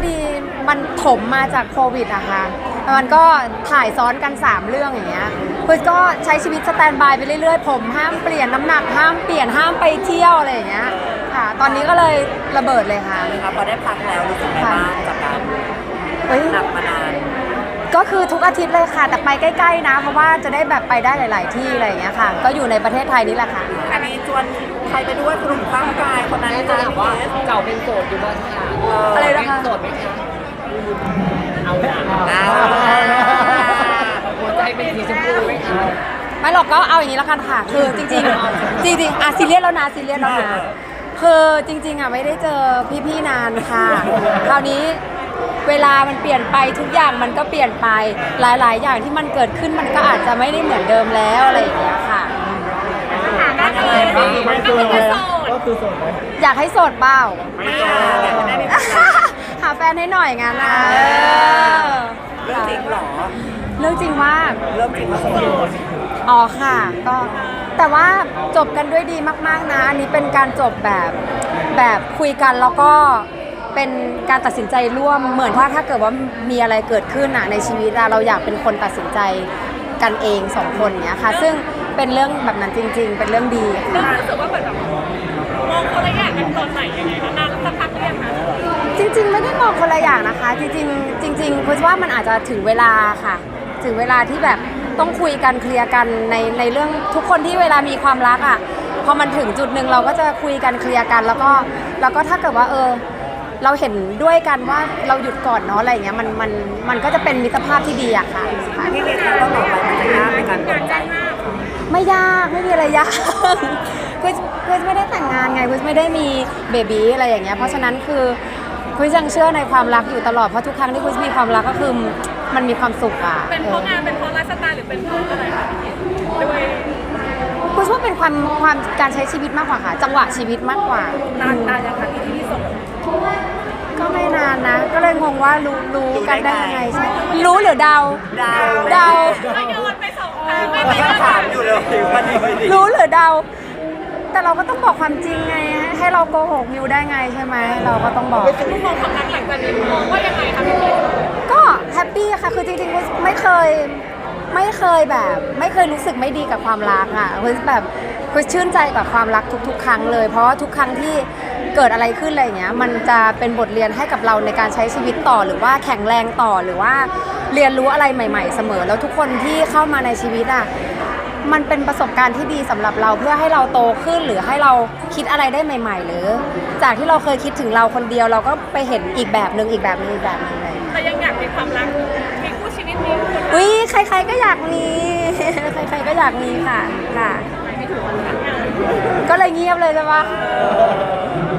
อดีมันถมมาจากโควิดอะค่ะแล้วมันก็ถ่ายซ้อนกัน 3 เรื่องอย่างเงี้ยพุทธก็ใช้ชีวิตสแตนบายไปเรื่อยๆ ผมห้ามเปลี่ยนน้ำหนักห้ามเปลี่ยนห้ามไปเที่ยวอะไรอย่างเงี้ยค่ะ ตอนนี้ก็เลยระเบิดเลยค่ะครับพอได้พักแล้วรู้สึกไงบ้างจากการเฮ้ยหนักมานานก็คือทุกอาทิตย์เลยค่ะ แต่ไปใกล้ๆนะ เพราะว่าจะได้แบบไปได้หลาย ๆ ที่อะไรอย่างเงี้ยค่ะ ก็อยู่ในประเทศไทยนี่แหละค่ะ อันนี้ชวนใครไปด้วยกลุ่มข้างกายคนนั้นแม่จะถามว่าเก่าเป็นโสดอยู่บ้างค่ะอะไรนะคะโสดไหมคะเอาละเอาหัวใจเป็นสีชมพูไหมคะไม่หรอกก็เอาอย่างนี้แล้วกันค่ะคือจริงๆจริงๆอะซีเรียสแล้วนะซีเรียสแล้วนะคือจริง ๆอะไม่ได้เจอพี่ๆนานค่ะ คราวนี้เวลามันเปลี่ยนไปทุกอย่างมันก็เปลี่ยนไปหลายๆ อย่างที่มันเกิดขึ้นมันก็อาจจะไม่ได้เหมือนเดิมแล้วอะไรอย่างเงี้ยค่ะ ไม่เจอเลยก็ คือโสดไหมอยากให้โสดเปล่า ไม่เอาอยากจะได้มีหาแฟนให้หน่อยงั้นนะเออเรื่องจริงเหรอ เรื่องจริงมากเรื่องจริงว่าโสดอ๋อค่ะ ก็แต่ว่าจบกันด้วยดีมาก ๆ นะ อันนี้เป็นการจบแบบแบบคุยกันแล้วก็เป็นการตัดสินใจร่วมเหมือนว่าถ้าเกิดว่ามีอะไรเกิดขึ้นอะในชีวิตอะเราอยากเป็นคนตัดสินใจกันเองสองคนเนี้ยค่ะ ซึ่ง เป็นเรื่องแบบนั้นจริง ๆ เป็นเรื่องดีค่ะ รู้สึกว่าเหมือนแบบมองคนละอย่างกันตอนไหนยังไงคะนานสักพักหรือยังคะจริงๆ ไม่ได้มองคนละอย่างนะคะ จริงๆ จริงๆคิดว่ามันอาจจะถึงเวลาค่ะ ถึงเวลาที่แบบต้องคุยกันเคลียร์กันในในเรื่องทุกคนที่เวลามีความรักอะพอมันถึงจุดหนึ่งเราก็จะคุยกันเคลียร์กัน แล้วก็แล้วก็ถ้าเกิดว่าเออ เราเห็นด้วยกันว่าเราหยุดก่อนเนาะอะไรอย่างเงี้ยมันมันมันก็จะเป็นมิตรภาพที่ดีอะค่ะค่ะพี่เรียนแล้วต่อไปมันจะยากในการเปิดใจ ไม่ยากไม่มีอะไรยากคือคือไม่ได้แต่งงานไงคือไม่ได้มีเบบีอะไรอย่างเงี้ยเพราะฉะนั้นคือคุยยังเชื่อในความรักอยู่ตลอดเพราะทุกครั้งที่คุยมีความรักก็คือมันมีความสุขอะเป็นเพราะงานเป็นเพราะไลฟ์สไตล์หรือเป็นเพราะอะไรคะพี่ด้วยคุยว่าเป็นความความการใช้ชีวิตมากกว่าค่ะ จังหวะชีวิตมากกว่านานนานยังคะที่ที่ส่งก็ไม่นานนะ ก็เลยงงว่ารู้รู้กันได้ยังไงใช่รู้หรือเดาดาวเดา รู้หรือเดา แต่เราก็ต้องบอกความจริงไง ให้เราโกหกมิวได้ไงใช่ไหม เราก็ต้องบอก มุมมองความรักหลังจากนี้มองว่ายังไงคะพี่พีก็แฮปปี้ค่ะ คือจริงๆคุไม่เคยไม่เคยแบบ ไม่เคยรู้สึกไม่ดีกับความรักอะคุแบบคุชื่นใจกับความรักทุก ๆ ครั้งเลย เพราะว่าทุกครั้งที่เกิดอะไรขึ้นอะไรอย่างเงี้ย มันจะเป็นบทเรียนให้กับเราในการใช้ชีวิตต่อหรือว่าแข็งแรงต่อหรือว่าเรียนรู้อะไรใหม่ ๆ เสมอ แล้วทุกคนที่เข้ามาในชีวิตอะ มันเป็นประสบการณ์ที่ดีสำหรับเราเพื่อให้เราโตขึ้นหรือให้เราคิดอะไรได้ใหม่ ๆ หรือ จากที่เราเคยคิดถึงเราคนเดียวเราก็ไปเห็นอีกแบบหนึ่งอีกแบบหนึ่งอีกแบบหนึ่งเลยแต่ยังอยากมีความรักมีคู่ชีวิตมีคนอุ้ยใคร ๆก็อยากมีใครๆก็อยากมีค่ะค่ะก็เลยเงียบเลยใช่ปะ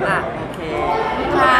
อะโอเคค่ะ